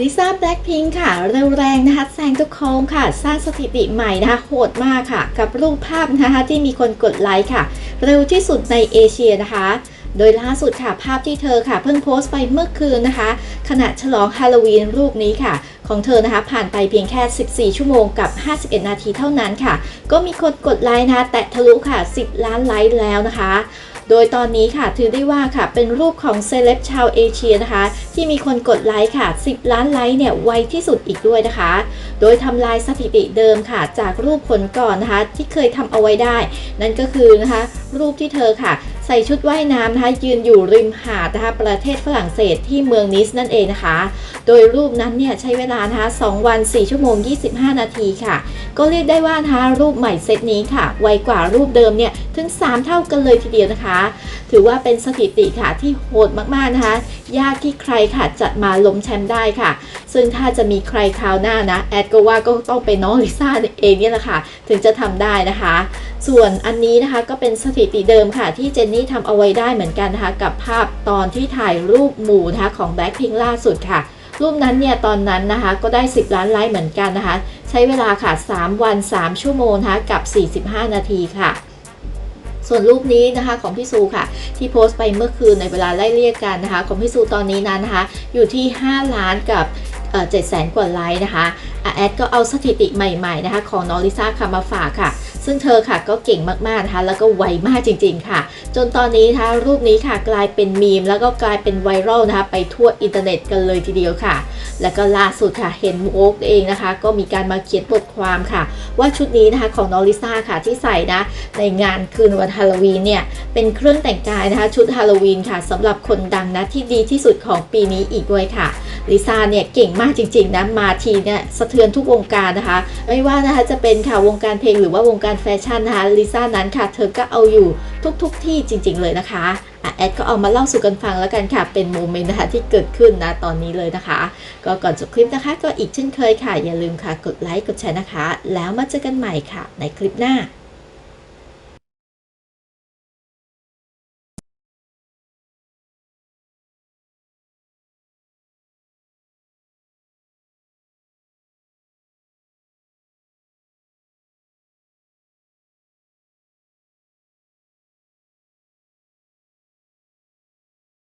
ลิซ่าแบล็คพิงค่ะ เร็วแรงนะคะแซงทุกโค้งค่ะ สร้างสถิติใหม่นะคะโหดมากค่ะ กับรูปภาพนะคะที่มีคนกดไลค์ค่ะ เร็วที่สุดในเอเชียนะคะ โดยล่าสุดค่ะภาพที่เธอค่ะ เพิ่งโพสต์ไปเมื่อคืนนะคะ ขณะฉลองฮาโลวีนรูปนี้ค่ะ ของเธอนะคะ ผ่านไปเพียงแค่ 14 ชั่วโมงกับ 51 นาทีเท่านั้นค่ะ ก็มีคนกดไลค์นะคะแตะทะลุค่ะ 10 ล้านไลค์แล้วนะคะ โดยตอนนี้ค่ะถือได้ว่าค่ะเป็นรูปของเซเลบชาวเอเชียนะคะ ที่มีคนกดไลค์ค่ะ 10 ล้านไลค์เนี่ยไวที่สุดอีกด้วยนะคะ โดยทำลายสถิติเดิมค่ะ จากรูปผลก่อนนะคะที่เคยทำเอาไว้ได้ นั่นก็คือนะคะ รูปที่เธอค่ะ ใส่ชุดว่ายน้ำนะคะยืนอยู่ริมหาดนะคะประเทศฝรั่งเศสที่เมืองนิสนั่นเองนะคะ โดยรูปนั้นเนี่ยใช้เวลานะคะ2วัน 4 ชั่วโมง 25 นาทีค่ะ ก็เรียกได้ว่านะคะรูปใหม่เซตนี้ค่ะ ไวกว่ารูปเดิมเนี่ยถึง 3 เท่ากันเลยทีเดียวนะคะ ถือว่าเป็นสถิติค่ะที่โหดมากๆนะคะ ยากที่ใครค่ะจะมาล้มแชมป์ได้ค่ะ ซึ่งถ้าจะมีใครคราวหน้านะแอดก็ว่าก็ต้องเป็นน้องลิซ่าเองเนี่ยแหละค่ะ ถึงจะทำได้นะคะ ส่วนอันนี้นะคะก็เป็นสถิติเดิมค่ะที่เจนนี่ทำเอาไว้ได้เหมือนกันนะคะกับภาพตอนที่ถ่ายรูปหมู่นะคะของแบ็คพิงล่าสุดค่ะ รูปนั้นเนี่ยตอนนั้นนะคะก็ได้ 10 ล้านไลค์เหมือนกันนะคะ ใช้เวลาค่ะ 3 วัน 3 ชั่วโมงนะคะกับ 45 นาทีค่ะส่วนรูปนี้นะคะของพี่ซูค่ะ ที่โพสต์ไปเมื่อคืนในเวลาไล่เรียกกันนะคะ ของพี่ซูตอนนี้นั้นนะคะ อยู่ที่ 5 ล้านกับ เจ็ดแสนกว่าไลค์นะคะแอดก็เอาสถิติใหม่ๆนะคะของน้องลิซ่าค่ะมาฝากค่ะ ซึ่งเธอค่ะก็เก่งมากๆนะคะแล้วก็ไวมากจริง ๆ ค่ะ จนตอนนี้นะคะรูปนี้ค่ะกลายเป็นมีม แล้วก็กลายเป็นไวรัลนะคะไปทั่วอินเทอร์เน็ตกันเลยทีเดียวค่ะ แล้วก็ล่าสุดค่ะเห็นโอ๊กเองนะคะ ก็มีการมาเขียนบทความค่ะ ว่าชุดนี้นะคะของน้องลิซ่าค่ะที่ใส่นะในงานคืนวันฮาโลวีนเนี่ยเป็นเครื่องแต่งกายนะคะชุดฮาโลวีนค่ะสำหรับคนดังนะที่ดีที่สุดของปีนี้อีกด้วยค่ะ ลิซ่าเนี่ยเก่งมากจริง ๆนะมาทีเนี่ยสะเทือนทุกวงการนะคะ ไม่ว่านะคะจะเป็นค่ะวงการเพลงหรือว่าวงการแฟชั่นนะคะลิซ่านั้นค่ะเธอก็เอาอยู่ทุกๆทที่จริง ๆ เลยนะคะอะแอดก็เอามาเล่าสู่กันฟังแล้วกันค่ะ เป็นโมเมนต์นะคะที่เกิดขึ้นนะตอนนี้เลยนะคะ ก็ก่อนจบคลิปนะคะ ก็อีกเช่นเคยค่ะ อย่าลืมค่ะ กดไลค์ กดแชร์นะคะ แล้วมาเจอกันใหม่ค่ะ ในคลิปหน้า